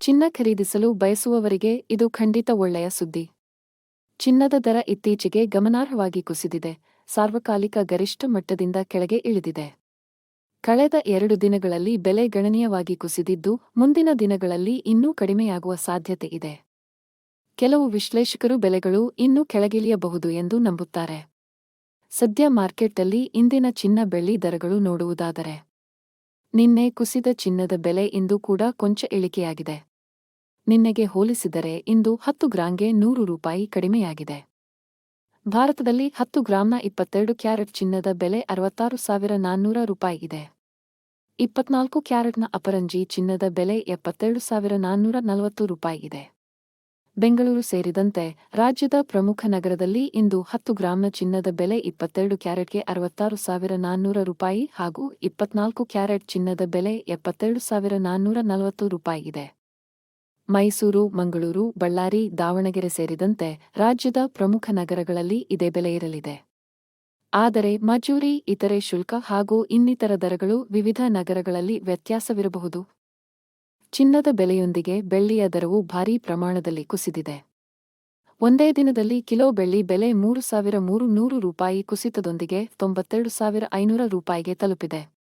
ಚಿನ್ನ ಖರೀದಿಸಲು ಬಯಸುವವರಿಗೆ ಇದು ಖಂಡಿತ ಒಳ್ಳೆಯ ಸುದ್ದಿ. ಚಿನ್ನದ ದರ ಇತ್ತೀಚೆಗೆ ಗಮನಾರ್ಹವಾಗಿ ಕುಸಿದಿದೆ. ಸಾರ್ವಕಾಲಿಕ ಗರಿಷ್ಠ ಮಟ್ಟದಿಂದ ಕೆಳಗೆ ಇಳಿದಿದೆ. ಕಳೆದ ಎರಡು ದಿನಗಳಲ್ಲಿ ಬೆಲೆ ಗಣನೀಯವಾಗಿ ಕುಸಿದಿದ್ದು, ಮುಂದಿನ ದಿನಗಳಲ್ಲಿ ಇನ್ನೂ ಕಡಿಮೆಯಾಗುವ ಸಾಧ್ಯತೆ ಇದೆ. ಕೆಲವು ವಿಶ್ಲೇಷಕರು ಬೆಲೆಗಳು ಇನ್ನೂ ಕೆಳಗಿಳಿಯಬಹುದು ಎಂದು ನಂಬುತ್ತಾರೆ. ಸದ್ಯ ಮಾರ್ಕೆಟ್ನಲ್ಲಿ ಇಂದಿನ ಚಿನ್ನ ಬೆಳ್ಳಿ ದರಗಳು ನೋಡುವುದಾದರೆ ನಿನ್ನೆ ಕುಸಿದ ಚಿನ್ನದ ಬೆಲೆ ಇಂದು ಕೂಡ ಕೊಂಚ ಇಳಿಕೆಯಾಗಿದೆ. ನಿನ್ನೆಗೆ ಹೋಲಿಸಿದರೆ ಇಂದು ಹತ್ತು ಗ್ರಾಂಗೆ ನೂರು ರೂಪಾಯಿ ಕಡಿಮೆಯಾಗಿದೆ. ಭಾರತದಲ್ಲಿ ಹತ್ತು ಗ್ರಾಂನ ಇಪ್ಪತ್ತೆರಡು ಕ್ಯಾರೆಟ್ ಚಿನ್ನದ ಬೆಲೆ ಅರವತ್ತಾರು ಸಾವಿರ ನಾನ್ನೂರ ರೂಪಾಯಿ ಇದೆ. ಇಪ್ಪತ್ನಾಲ್ಕು ಕ್ಯಾರೆಟ್ನ ಅಪರಂಜಿ ಚಿನ್ನದ ಬೆಲೆ ಎಪ್ಪತ್ತೆರಡು ಸಾವಿರ ನಾನ್ನೂರ ನಲವತ್ತು ರೂಪಾಯಿ ಇದೆ. ಬೆಂಗಳೂರು ಸೇರಿದಂತೆ ರಾಜ್ಯದ ಪ್ರಮುಖ ನಗರದಲ್ಲಿ ಇಂದು ಹತ್ತು ಗ್ರಾಂನ ಚಿನ್ನದ ಬೆಲೆ ಇಪ್ಪತ್ತೆರಡು ಕ್ಯಾರೆಟ್ಗೆ ಅರವತ್ತಾರು ಸಾವಿರ ನಾನ್ನೂರ ರೂಪಾಯಿ ಹಾಗೂ ಇಪ್ಪತ್ನಾಲ್ಕು ಕ್ಯಾರೆಟ್ ಚಿನ್ನದ ಬೆಲೆ ಎಪ್ಪತ್ತೆರಡು ಸಾವಿರ ನಾನ್ನೂರ ನಲವತ್ತು ರೂಪಾಯಿ ಇದೆ ಮೈಸೂರು, ಮಂಗಳೂರು, ಬಳ್ಳಾರಿ, ದಾವಣಗೆರೆ ಸೇರಿದಂತೆ ರಾಜ್ಯದ ಪ್ರಮುಖ ನಗರಗಳಲ್ಲಿ ಇದೇ ಬೆಲೆ ಇರಲಿದೆ. ಆದರೆ ಮಜೂರಿ, ಇತರೆ ಶುಲ್ಕ ಹಾಗೂ ಇನ್ನಿತರ ದರಗಳು ವಿವಿಧ ನಗರಗಳಲ್ಲಿ ವ್ಯತ್ಯಾಸವಿರಬಹುದು. ಚಿನ್ನದ ಬೆಲೆಯೊಂದಿಗೆ ಬೆಳ್ಳಿಯ ದರವು ಭಾರೀ ಪ್ರಮಾಣದಲ್ಲಿ ಕುಸಿದಿದೆ. ಒಂದೇ ದಿನದಲ್ಲಿ ಕಿಲೋ ಬೆಳ್ಳಿ ಬೆಲೆ ಮೂರು ಸಾವಿರ ಮೂರು ನೂರು ರೂಪಾಯಿ ಕುಸಿತದೊಂದಿಗೆ ತೊಂಬತ್ತೆರಡು ಸಾವಿರ ಐನೂರ ರೂಪಾಯಿಗೆ ತಲುಪಿದೆ.